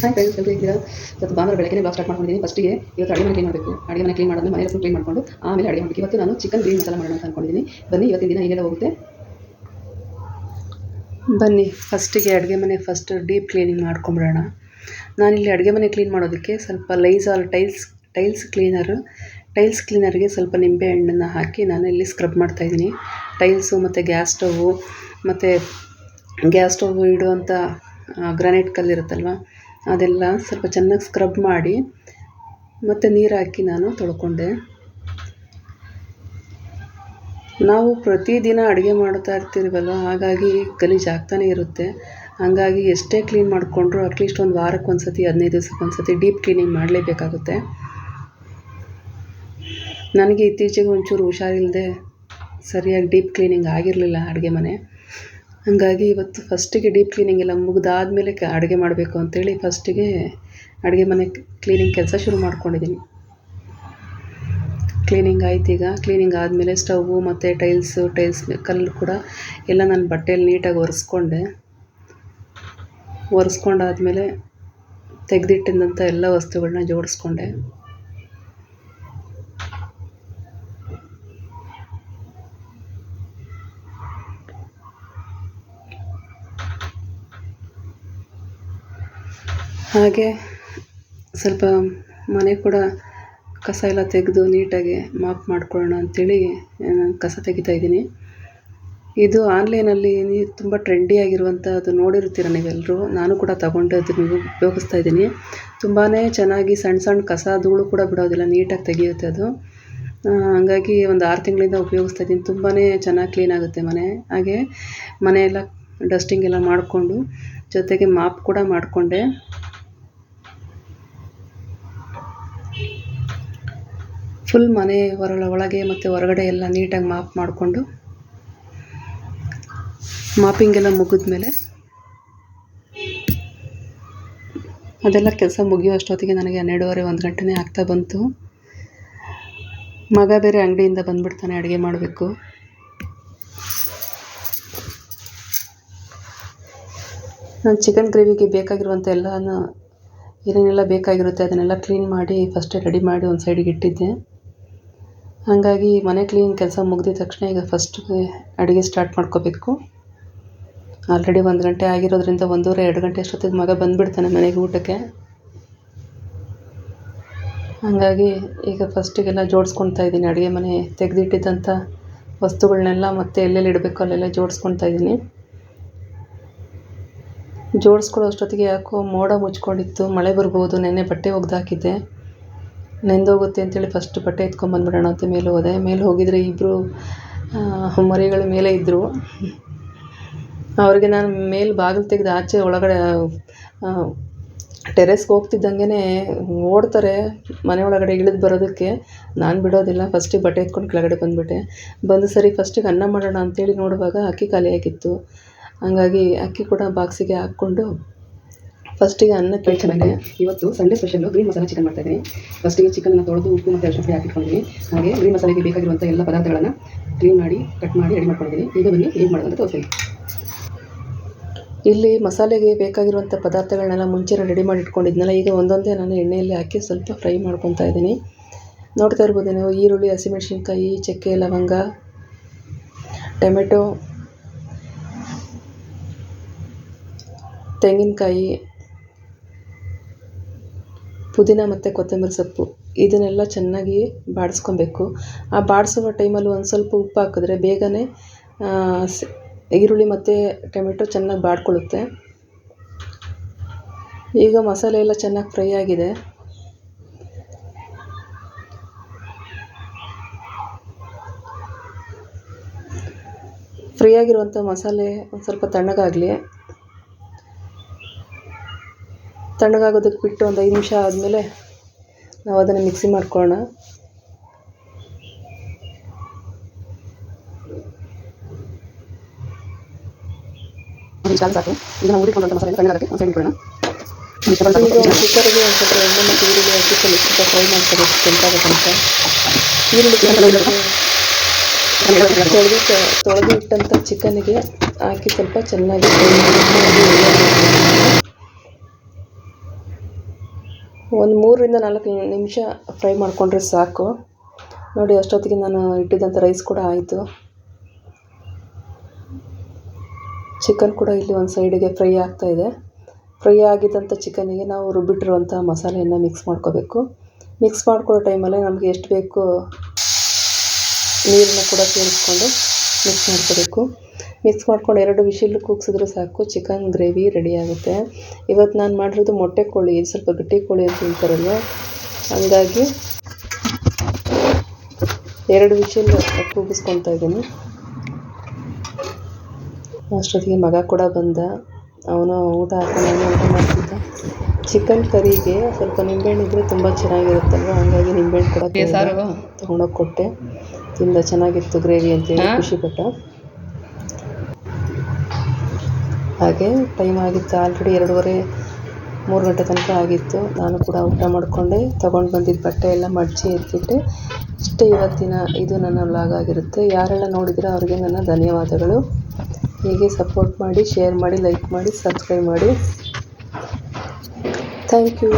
Hi friends ಎಲ್ಲರೂ ಇದ್ದೀರಾ ಇವತ್ತು ಭಾನುವಾರ ಬೆಳಗ್ಗೆ ಬ್ಲಾಗ್ ಸ್ಟಾರ್ಟ್ ಮಾಡ್ಕೊಂಡಿದ್ದೀನಿ. ಫಸ್ಟಿಗೆ ಇವತ್ತು ಅಡುಗೆ ಮನೆ ಕ್ಲೀನ್ ಮಾಡಬೇಕು. ಅಡುಗೆ ಮನೆ ಕ್ಲೀನ್ ಮಾಡೋದು ಮನೆ ಕ್ಲೀನ್ ಮಾಡಿಕೊಂಡು ಆಮೇಲೆ ಅಡುಗೆ ಮಾಡಬೇಕು. ಇವತ್ತು ನಾನು ಚಿಕನ್ ಗ್ರೀನ್ ಮಸಾಲ ಮಾಡೋಣ ಅಂತ ಅಂದ್ಕೊಂಡಿದ್ದೀನಿ ಬನ್ನಿ, ಇವತ್ತಿನ ದಿನ ಏನೆಲ್ಲ ಹೋಗುತ್ತೆ? ಬನ್ನಿ ಫಸ್ಟಿಗೆ ಅಡುಗೆ ಮನೆ ಫಸ್ಟ್ ಡೀಪ್ ಕ್ಲೀನಿಂಗ್ ಮಾಡ್ಕೊಂಬಿಡೋಣ. ನಾನಿಲ್ಲಿ ಅಡುಗೆ ಮನೆ ಕ್ಲೀನ್ ಮಾಡೋದಕ್ಕೆ ಸ್ವಲ್ಪ Lysol tiles tiles cleaner tiles ಕ್ಲೀನರ್ಗೆ ಸ್ವಲ್ಪ ನಿಂಬೆ ಹಣ್ಣನ್ನು ಹಾಕಿ ನಾನು ಇಲ್ಲಿ ಸ್ಕ್ರಬ್ ಮಾಡ್ತಾಯಿದ್ದೀನಿ ಟೈಲ್ಸು ಮತ್ತು ಗ್ಯಾಸ್ ಸ್ಟವ್ ಮತ್ತು ಗ್ಯಾಸ್ ಸ್ಟವ್ ಇಡುವಂಥ ಗ್ರಾನೈಟ್ ಕಲ್ಲಿರುತ್ತಲ್ವ ಅದೆಲ್ಲ ಸ್ವಲ್ಪ ಚೆನ್ನಾಗಿ ಸ್ಕ್ರಬ್ ಮಾಡಿ ಮತ್ತು ನೀರು ಹಾಕಿ ನಾನು ತೊಳ್ಕೊಂಡೆ. ನಾವು ಪ್ರತಿದಿನ ಅಡುಗೆ ಮಾಡ್ತಾ ಇರ್ತೀವಲ್ವ? ಹಾಗಾಗಿ ಗಲೀಜು ಆಗ್ತಾನೆ ಇರುತ್ತೆ. ಹಾಗಾಗಿ ಎಷ್ಟೇ ಕ್ಲೀನ್ ಮಾಡಿಕೊಂಡ್ರು ಅಟ್ಲೀಸ್ಟ್ ಒಂದು ವಾರಕ್ಕೆ ಒಂದು ಸತಿ ಹದಿನೈದು ದಿವ್ಸಕ್ಕೆ ಒಂದು ಸತಿ ಡೀಪ್ ಕ್ಲೀನಿಂಗ್ ಮಾಡಲೇಬೇಕಾಗುತ್ತೆ. ನನಗೆ ಇತ್ತೀಚೆಗೆ ಒಂಚೂರು ಹುಷಾರಿಲ್ಲದೆ ಸರಿಯಾಗಿ ಡೀಪ್ ಕ್ಲೀನಿಂಗ್ ಆಗಿರಲಿಲ್ಲ ಅಡುಗೆ ಮನೆ. ಹಾಗಾಗಿ ಇವತ್ತು ಫಸ್ಟಿಗೆ ಡೀಪ್ ಕ್ಲೀನಿಂಗ್ ಎಲ್ಲ ಮುಗಿದಾದ್ಮೇಲೆ ಕ ಅಡುಗೆ ಮಾಡಬೇಕು ಅಂತೇಳಿ ಫಸ್ಟಿಗೆ ಅಡುಗೆ ಮನೆ ಕ್ಲೀನಿಂಗ್ ಕೆಲಸ ಶುರು ಮಾಡ್ಕೊಂಡಿದ್ದೀನಿ ಕ್ಲೀನಿಂಗ್ ಆಯ್ತು ಈಗ. ಕ್ಲೀನಿಂಗ್ ಆದಮೇಲೆ ಸ್ಟವ್ವು ಮತ್ತು ಟೈಲ್ಸು ಟೈಲ್ಸ್ ಕಲ್ಲು ಕೂಡ ಎಲ್ಲ ನಾನು ಬಟ್ಟೆಯಲ್ಲಿ ನೀಟಾಗಿ ಒರೆಸ್ಕೊಂಡೆ. ಒರೆಸ್ಕೊಂಡಾದ್ಮೇಲೆ ತೆಗೆದಿಟ್ಟಿದ್ದಂಥ ಎಲ್ಲ ವಸ್ತುಗಳನ್ನ ಜೋಡಿಸ್ಕೊಂಡೆ. ಹಾಗೆ ಸ್ವಲ್ಪ ಮನೆ ಕೂಡ ಕಸ ಎಲ್ಲ ತೆಗೆದು ನೀಟಾಗಿ ಮಾಪ್ ಮಾಡ್ಕೊಳ್ಳೋಣ ಅಂಥೇಳಿ ನಾನು ಕಸ ತೆಗಿತಾ ಇದ್ದೀನಿ. ಇದು ಆನ್ಲೈನಲ್ಲಿ ನೀವು ತುಂಬ ಟ್ರೆಂಡಿಯಾಗಿರುವಂಥದ್ದು ನೋಡಿರ್ತೀರ ನೀವೆಲ್ಲರೂ ನಾನು ಕೂಡ ತಗೊಂಡು ಅದನ್ನು ಉಪಯೋಗಿಸ್ತಾ ಇದ್ದೀನಿ. ತುಂಬಾ ಚೆನ್ನಾಗಿ ಸಣ್ಣ ಸಣ್ಣ ಕಸ ಧೂಳು ಕೂಡ ಬಿಡೋದಿಲ್ಲ, ನೀಟಾಗಿ ತೆಗೆಯುತ್ತೆ ಅದು. ಹಾಗಾಗಿ ಒಂದು ಆರು ತಿಂಗಳಿಂದ ಉಪಯೋಗಿಸ್ತಾ ಇದ್ದೀನಿ. ತುಂಬಾ ಚೆನ್ನಾಗಿ ಕ್ಲೀನ್ ಆಗುತ್ತೆ ಮನೆ. ಹಾಗೆ ಮನೆಯೆಲ್ಲ ಡಸ್ಟಿಂಗ್ ಎಲ್ಲ ಮಾಡಿಕೊಂಡು ಜೊತೆಗೆ ಮಾಪ್ ಕೂಡ ಮಾಡಿಕೊಂಡೆ. ಫುಲ್ ಮನೆ ಹೊರಳ ಒಳಗೆ ಮತ್ತು ಹೊರಗಡೆ ಎಲ್ಲ ನೀಟಾಗಿ ಮಾಪ್ ಮಾಡಿಕೊಂಡು ಮಾಪಿಂಗ್ ಎಲ್ಲ ಮುಗಿದ್ಮೇಲೆ ಅದೆಲ್ಲ ಕೆಲಸ ಮುಗಿಯೋ ಅಷ್ಟೊತ್ತಿಗೆ ನನಗೆ ಹನ್ನೆರಡುವರೆ, ಒಂದು ಗಂಟೆನೇ ಆಗ್ತಾ ಬಂತು. ಮಗ ಬೇರೆ ಅಂಗಡಿಯಿಂದ ಬಂದುಬಿಡ್ತಾನೆ ಅಡುಗೆ ಮಾಡಬೇಕು. ನಾನು ಚಿಕನ್ ಗ್ರೇವಿಗೆ ಬೇಕಾಗಿರುವಂಥ ಎಲ್ಲನೂ ಏನೇನೆಲ್ಲ ಬೇಕಾಗಿರುತ್ತೆ ಅದನ್ನೆಲ್ಲ ಕ್ಲೀನ್ ಮಾಡಿ ಫಸ್ಟೇ ರೆಡಿ ಮಾಡಿ ಒಂದು ಸೈಡಿಗೆ ಇಟ್ಟಿದ್ದೆ. ಹಾಗಾಗಿ ಮನೆ ಕ್ಲೀನ್ ಕೆಲಸ ಮುಗಿದ ತಕ್ಷಣ ಈಗ ಫಸ್ಟ್ ಅಡುಗೆ ಸ್ಟಾರ್ಟ್ ಮಾಡ್ಕೋಬೇಕು. ಆಲ್ರೆಡಿ ಒಂದು ಗಂಟೆ ಆಗಿರೋದ್ರಿಂದ ಒಂದೂವರೆ, ಎರಡು ಗಂಟೆ ಅಷ್ಟೊತ್ತಿಗೆ ಮಗ ಬಂದುಬಿಡ್ತಾನೆ ಮನೆಗೆ ಊಟಕ್ಕೆ. ಹಾಗಾಗಿ ಈಗ ಫಸ್ಟಿಗೆಲ್ಲ ಜೋಡಿಸ್ಕೊಳ್ತಾ ಇದ್ದೀನಿ. ಅಡುಗೆ ಮನೆ ತೆಗೆದಿಟ್ಟಿದ್ದಂಥ ವಸ್ತುಗಳನ್ನೆಲ್ಲ ಮತ್ತೆ ಎಲ್ಲೆಲ್ಲಿ ಇಡಬೇಕು ಅಲ್ಲೆಲ್ಲ ಜೋಡಿಸ್ಕೊಳ್ತಾ ಇದ್ದೀನಿ. ಜೋಡಿಸ್ಕೊಳ್ಳೋ ಅಷ್ಟೊತ್ತಿಗೆ ಯಾಕೋ ಮೋಡ ಮುಚ್ಕೊಂಡಿತ್ತು. ಮಳೆ ಬರ್ಬೋದು, ನೆನ್ನೆ ಬಟ್ಟೆ ಒಗೆದಾಕಿದ್ದೆ. ನೆಂದೋಗುತ್ತೆ ಅಂತೇಳಿ ಫಸ್ಟ್ ಬಟ್ಟೆ ಎತ್ಕೊಂಬಂದ್ಬಿಡೋಣ ಅಂತ ಮೇಲೆ ಹೋದೆ. ಮೇಲೆ ಹೋಗಿದ್ರೆ ಇಬ್ಬರು ಮರಿಗಳ ಮೇಲೆ ಇದ್ದರು ಅವ್ರಿಗೆ ನಾನು ಮೇಲೆ ಬಾಗಿಲು ತೆಗೆದು ಆಚೆ ಒಳಗಡೆ ಟೆರೆಸ್ಗೆ ಹೋಗ್ತಿದ್ದಂಗೆ ಓಡ್ತಾರೆ ಮನೆ ಒಳಗಡೆ ಇಳಿದು ಬರೋದಕ್ಕೆ. ನಾನು ಬಿಡೋದಿಲ್ಲ ಫಸ್ಟಿಗೆ ಬಟ್ಟೆ ಎತ್ಕೊಂಡು ಕೆಳಗಡೆ ಬಂದುಬಿಟ್ಟೆ. ಬಂದು ಸರಿ ಫಸ್ಟಿಗೆ ಅನ್ನ ಮಾಡೋಣ ಅಂತೇಳಿ ನೋಡುವಾಗ ಅಕ್ಕಿ ಖಾಲಿಯಾಗಿತ್ತು. ಹಂಗಾಗಿ ಅಕ್ಕಿ ಕೂಡ ಬಾಕ್ಸಿಗೆ ಹಾಕ್ಕೊಂಡು ಫಸ್ಟಿಗೆ ಅನ್ನಕ್ಕೆ ಚೆನ್ನಾಗಿ ಇವತ್ತು Sunday special green masala chicken ಮಾಡ್ತಾ ಇದ್ದೀನಿ. ಫಸ್ಟಿಗೆ ಚಿಕನ್ನ ತೊಳೆದು ಉಪ್ಪು ಮತ್ತು ಅರಿಶಿನ ಪುಡಿ ಹಾಕಿಟ್ಕೊಂಡಿದ್ದೀನಿ. ಹಾಗೆ ಗ್ರೀನ್ ಮಸಾಲೆಗೆ ಬೇಕಾಗಿರುವಂಥ ಎಲ್ಲ ಪದಾರ್ಥಗಳನ್ನು ಕ್ಲೀನ್ ಮಾಡಿ ಕಟ್ ಮಾಡಿ ರೆಡಿ ಮಾಡ್ಕೊಂಡಿದ್ದೀನಿ. ಈಗ ಬನ್ನಿ ಹೇಗೆ ಮಾಡೋದಂತ ತೋರಿಸ್ತೀನಿ. ಇಲ್ಲಿ ಮಸಾಲೆಗೆ ಬೇಕಾಗಿರುವಂಥ ಪದಾರ್ಥಗಳನ್ನೆಲ್ಲ ಮುಂಚೆನೇ ರೆಡಿ ಮಾಡಿ ಇಟ್ಕೊಂಡಿದ್ನಲ್ಲ ಈಗ ಒಂದೊಂದೇ ನಾನು ಎಣ್ಣೆಯಲ್ಲಿ ಹಾಕಿ ಸ್ವಲ್ಪ ಫ್ರೈ ಮಾಡ್ಕೊತಾ ಇದ್ದೀನಿ. ನೋಡ್ತಾ ಇರ್ಬೋದು ನೀವು ಈರುಳ್ಳಿ ಹಸಿಮೆಣಸಿನ್ಕಾಯಿ ಚಕ್ಕೆ ಲವಂಗ ಟೊಮೆಟೊ ತೆಂಗಿನಕಾಯಿ ಪುದೀನ ಮತ್ತು ಕೊತ್ತಂಬರಿ ಸೊಪ್ಪು, ಇದನ್ನೆಲ್ಲ ಚೆನ್ನಾಗಿ ಬಾಡಿಸ್ಕೊಬೇಕು. ಆ ಬಾಡಿಸುವ ಟೈಮಲ್ಲಿ ಒಂದು ಸ್ವಲ್ಪ ಉಪ್ಪು ಹಾಕಿದ್ರೆ ಬೇಗನೆ ಈರುಳ್ಳಿ ಮತ್ತು ಟೊಮೆಟೊ ಚೆನ್ನಾಗಿ ಬಾಡ್ಕೊಳ್ಳುತ್ತೆ. ಈಗ ಮಸಾಲೆ ಎಲ್ಲ ಚೆನ್ನಾಗಿ ಫ್ರೈ ಆಗಿದೆ. ಫ್ರೈ ಆಗಿರುವಂಥ ಮಸಾಲೆ ಒಂದು ಸ್ವಲ್ಪ ತಣ್ಣಗಾಗಲಿ. ತಣ್ಣಗಾಗೋದಕ್ಕೆ ಬಿಟ್ಟು ಒಂದು ಐದು ನಿಮಿಷ ಆದಮೇಲೆ ನಾವು ಅದನ್ನು ಮಿಕ್ಸಿ ಮಾಡ್ಕೊಳ್ಳೋಣ. ಸಾಕು. ಮಸಾಲೆ ತಣ್ಣಗಾಗಕ್ಕೆ ಒಂದು ಸೈಡ್ ಇಟ್ಕೊಳ್ಳೋಣ. ಈಗ ಒಂದು ಕುಕ್ಕರಿಗೆ ಒಂದು ಸ್ವಲ್ಪ ಎಣ್ಣೆ ಮತ್ತು ಈರುಳ್ಳಿ ಹಾಕಿ ಸ್ವಲ್ಪ ಸ್ವಲ್ಪ ಫ್ರೈ ಮಾಡ್ಕೋಬೇಕು ಕೆಂಪಾಗತ್ತಂತ ಈರುಳ್ಳಿ ತೊಳೆದು ತೊಳೆದು ಇಟ್ಟಂಥ ಚಿಕನ್ನಿಗೆ ಹಾಕಿ ಸ್ವಲ್ಪ ಚೆನ್ನಾಗಿ ಫ್ರೈ ಮಾಡಿ ಒಂದು ಮೂರರಿಂದ ನಾಲ್ಕು ನಿಮಿಷ ಫ್ರೈ ಮಾಡಿಕೊಂಡ್ರೆ ಸಾಕು. ನೋಡಿ, ಅಷ್ಟೊತ್ತಿಗೆ ನಾನು ಇಟ್ಟಿದ್ದಂಥ ರೈಸ್ ಕೂಡ ಆಯಿತು. ಚಿಕನ್ ಕೂಡ ಇಲ್ಲಿ ಒಂದು ಸೈಡಿಗೆ ಫ್ರೈ ಆಗ್ತಾಯಿದೆ ಫ್ರೈ ಆಗಿದ್ದಂಥ ಚಿಕನಿಗೆ ನಾವು ರುಬ್ಬಿಟ್ಟಿರುವಂಥ ಮಸಾಲೆಯನ್ನು ಮಿಕ್ಸ್ ಮಾಡ್ಕೋಬೇಕು. ಮಿಕ್ಸ್ ಮಾಡ್ಕೊಳ್ಳೋ ಟೈಮಲ್ಲೇ ನಮಗೆ ಎಷ್ಟು ಬೇಕು ನೀರನ್ನು ಕೂಡ ಸೇರಿಸ್ಕೊಂಡು ಮಿಕ್ಸ್ ಮಾಡ್ಕೋಬೇಕು. ಮಿಕ್ಸ್ ಮಾಡ್ಕೊಂಡು ಎರಡು ವಿಶಿಲ್ ಕೂಗ್ಸಿದ್ರೆ ಸಾಕು ಚಿಕನ್ ಗ್ರೇವಿ ರೆಡಿ ಆಗುತ್ತೆ. ಇವತ್ತು ನಾನು ಮಾಡಿರೋದು ಮೊಟ್ಟೆ ಕೋಳಿ ಇದು ಸ್ವಲ್ಪ ಗಟ್ಟಿ ಕೋಳಿ ಅಂತ ಹೇಳ್ತಾರಲ್ಲ ಹಂಗಾಗಿ ಎರಡು ವಿಶಿಲ್ ಕೂಗಿಸ್ಕೊತಾ ಇದ್ದೀನಿ. ಅಷ್ಟೊತ್ತಿಗೆ ಮಗ ಕೂಡ ಬಂದ. ಅವನು ಊಟ ಹಾಕೊಂಡು ಊಟ ಮಾಡ್ತಿದ್ದ. ಚಿಕನ್ ಕರಿಗೆ ಸ್ವಲ್ಪ ನಿಂಬೆಹಣ್ಣು ಇದ್ದರೆ ತುಂಬ ಚೆನ್ನಾಗಿರುತ್ತಲ್ವ? ಹಂಗಾಗಿ ನಿಂಬೆಹಣ್ಣು ಕೂಡ ತೊಗೊಂಡೋಗಿ ಕೊಟ್ಟೆ. ತಿಂದ ಚೆನ್ನಾಗಿತ್ತು ಗ್ರೇವಿ ಅಂತೇಳಿ ಖುಷಿಪಟ್ಟ. ಹಾಗೆ ಟೈಮ್ ಆಗಿತ್ತು ಆಲ್ರೆಡಿ ಎರಡೂವರೆ, ಮೂರು ಗಂಟೆ ತನಕ ಆಗಿತ್ತು. ನಾನು ಕೂಡ ಊಟ ಮಾಡಿಕೊಂಡೆ, ತೊಗೊಂಡು ಬಂದಿದ್ದ ಬಟ್ಟೆ ಎಲ್ಲ ಮಡಚಿ ಎತ್ತಿಟ್ಟೆ. ಇಷ್ಟೇ ಇವತ್ತಿನ ಇದು ನನ್ನ ವ್ಲಾಗ್ ಆಗಿರುತ್ತೆ. ಯಾರೆಲ್ಲ ನೋಡಿದ್ರೆ ಅವ್ರಿಗೆ ನನ್ನ ಧನ್ಯವಾದಗಳು. ಹೀಗೆ ಸಪೋರ್ಟ್ ಮಾಡಿ ಶೇರ್ ಮಾಡಿ ಲೈಕ್ ಮಾಡಿ ಸಬ್ಸ್ಕ್ರೈಬ್ ಮಾಡಿ. Thank you